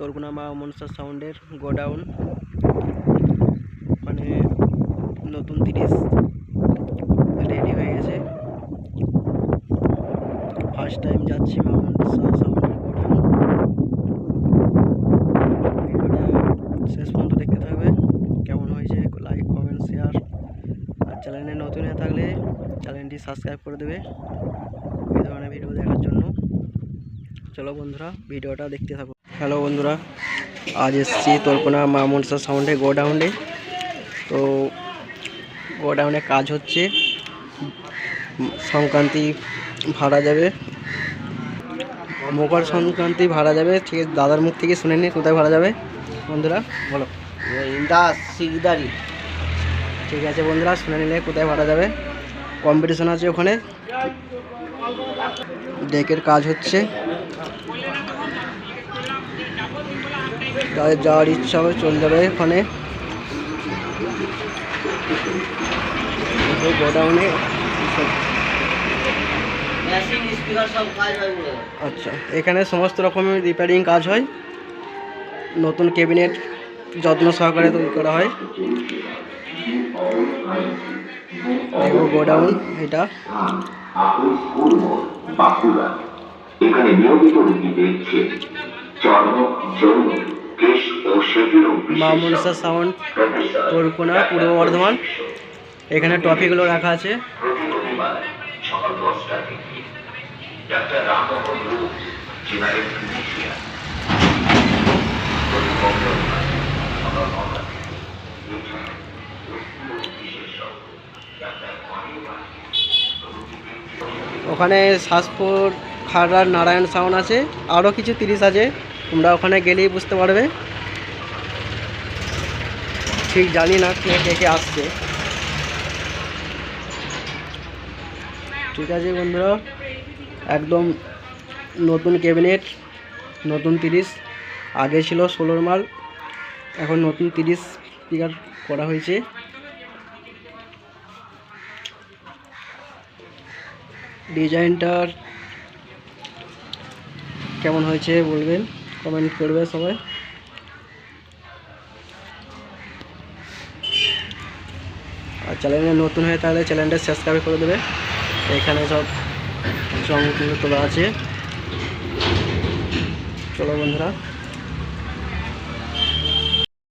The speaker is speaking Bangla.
তরকুনা মা মনসা সাউন্ডের গোডাউন। মানে নতুন তিরিশ রেডি হয়ে গেছে। ফার্স্ট টাইম যাচ্ছি মা মনসা সাউন্ডের গোডাউন। ভিডিওটা শেষ পর্যন্ত দেখতে থাকবে। কেমন হয়েছে লাইক কমেন্ট শেয়ার আর চ্যানেলে নতুন হয়ে থাকলে চ্যানেলটি সাবস্ক্রাইব করে দেবে এই ধরনের ভিডিও দেখার জন্য। চলো বন্ধুরা, ভিডিওটা দেখতে থাকো। হ্যালো বন্ধুরা আজ এসেছি তোরকোনা মা মনসা সাউন্ডে গোডাউনে। তো গোডাউনে কাজ হচ্ছে সংক্রান্তি ভাড়া যাবে। মকর সংক্রান্তি ভাড়া যাবে ঠিক আছে দাদার মুখ থেকে শুনে নিই কোথায় ভাড়া যাবে বন্ধুরা বলো। ইন্দাস শিকদারি ঠিক আছে বন্ধুরা শুনে নিলে কোথায় ভাড়া যাবে। কম্পিটিশন আছে ওখানে। ডেকের কাজ হচ্ছে। যাদের যাওয়ার ইচ্ছা হবে চলে যাবে ওখানে গোডাউনে। আচ্ছা এখানে সমস্ত রকমের রিপেয়ারিং কাজ হয়। নতুন ক্যাবিনেট যত্ন সহকারে তৈরি করা হয়। দেখো গোডাউন এটা। বাঁকুড়া এখানে নিয়মিত রোগী দেখছে চর্ম যৌন কেশ ও সেটিরও মা মনসা সাউন্ড প্রফেসর পূর্ব বর্ধমান। এখানে ট্রফিগুলো রাখা আছে। ওখানে শাসপুর খাড়ার নারায়ণ সাউন্ড আছে। আরও কিছু তিরিশ আছে। তোমরা ওখানে গেলেই বুঝতে পারবে। ঠিক জানি না কে কে কে আসছে। ঠিক আছে বন্ধুরা, একদম নতুন ক্যাবিনেট, নতুন তিরিশ, আগে ছিল ষোলোর মাল, এখন নতুন তিরিশ স্পিকার করা হয়েছে। ডিজাইনটার কেমন হয়েছে বলবেন? কমেন্ট করবে সবাই। আর চ্যানেলে নতুন হয়ে তাহলে চ্যানেলটা সাবস্ক্রাইব করে দেবে। এখানে সব রঙগুলো তোলা আছে। চলো বন্ধুরা।